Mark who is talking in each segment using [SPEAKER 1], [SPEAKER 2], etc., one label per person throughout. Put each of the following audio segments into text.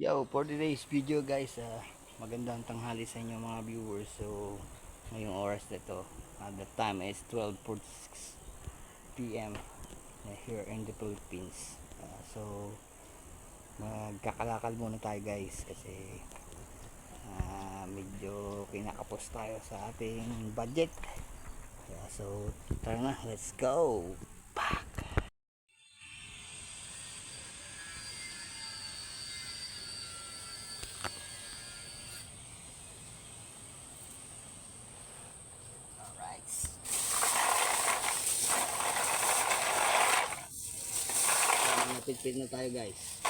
[SPEAKER 1] Yo, for today's video guys, ah, magandang tanghali sa inyo mga viewers. So, ngayong oras na to, ah, the time is 12.46 p.m. ah, here in the Philippines. Ah, so, magkakalakal muna tayo guys kasi ah, medyo kinakapos tayo sa ating budget. Kaya, so, tara na, let's go! Napitpit na tayo guys.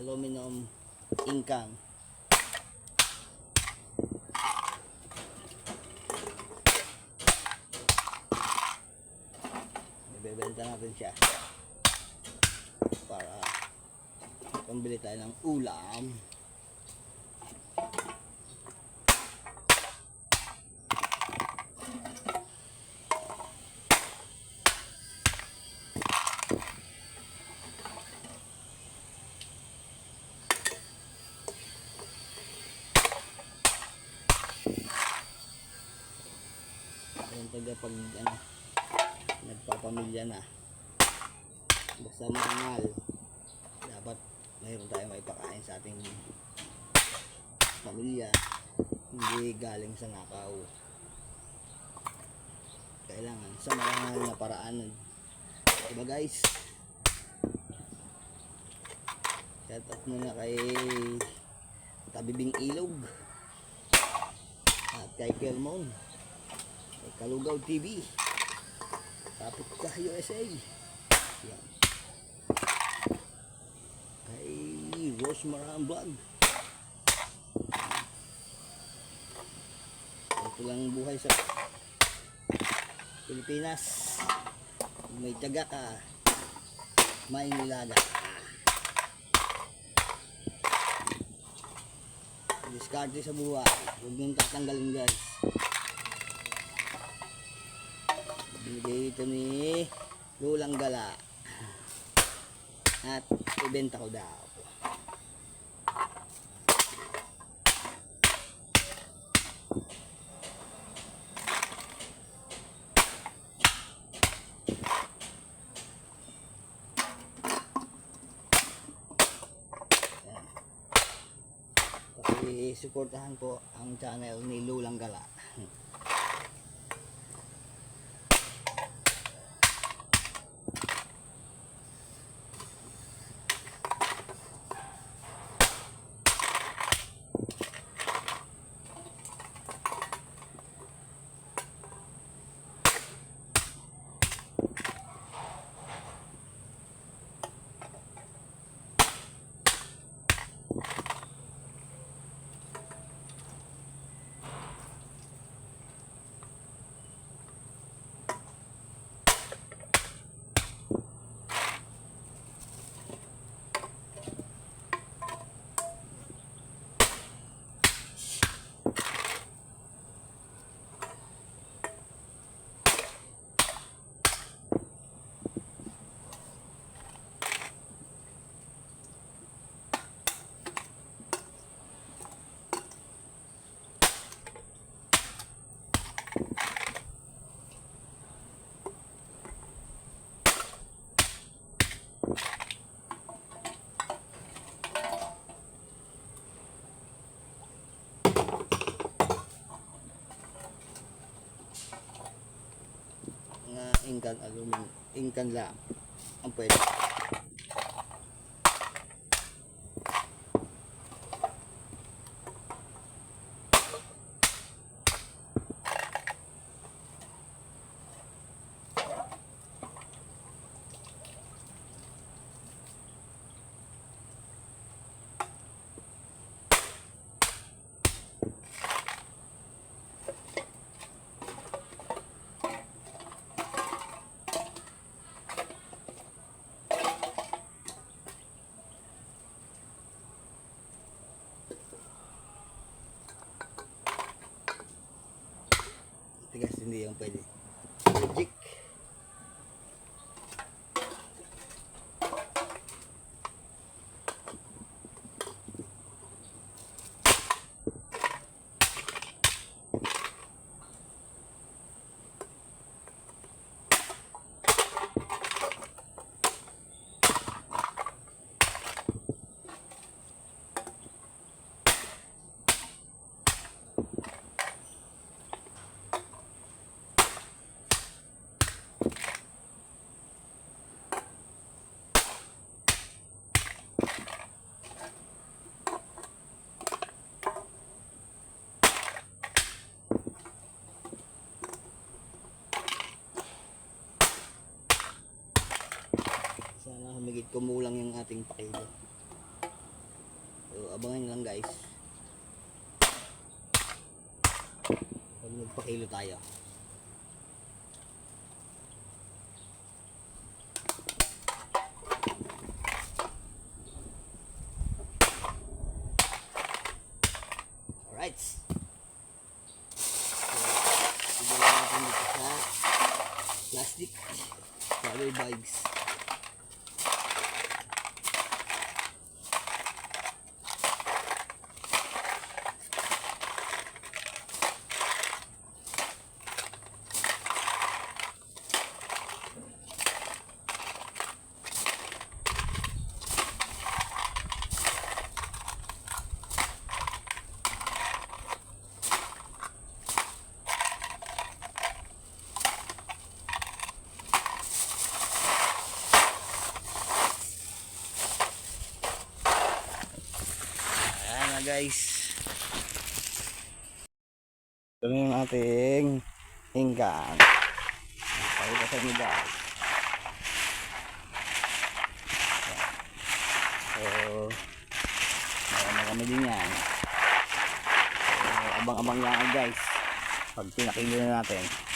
[SPEAKER 1] Aluminum ingkang. Ibebenta natin siya. Para pambili tayo ng ulam. Yung taga pag ano, nagpapamilya na. Basta mahal. Dapat mayroon tayong maipakain sa ating pamilya. Hindi galing sa nakaw. Kailangan sa marangal na paraan. Diba guys? Shout out muna kay Tabibing Ilog at kay Kelmon kay Kalugaw TV Tapos ka USA yan. Kay Rosmaran Vlog. Ito lang ang buhay sa Pilipinas. May tiyaga ka may nilaga ka. Diskarte sa buhay. Huwag niyong tatanggalin guys binigay ito ni Lulang Gala. At ibenta ko daw. Kasi suportahan po ang channel ni Lulang Gala ingkan alumin ingkan lang ang pwede hindi yung pwede natin pakilo. So, abangan lang guys. Pag nagpakilo tayo. Alright. So, natin dito sa plastic rubber bags. Ayan na guys. Ito na yung ating hinggan. Pakita sa inyo guys. So, na kami din yan. So, abang-abang yan guys. Pag pinakilo na natin.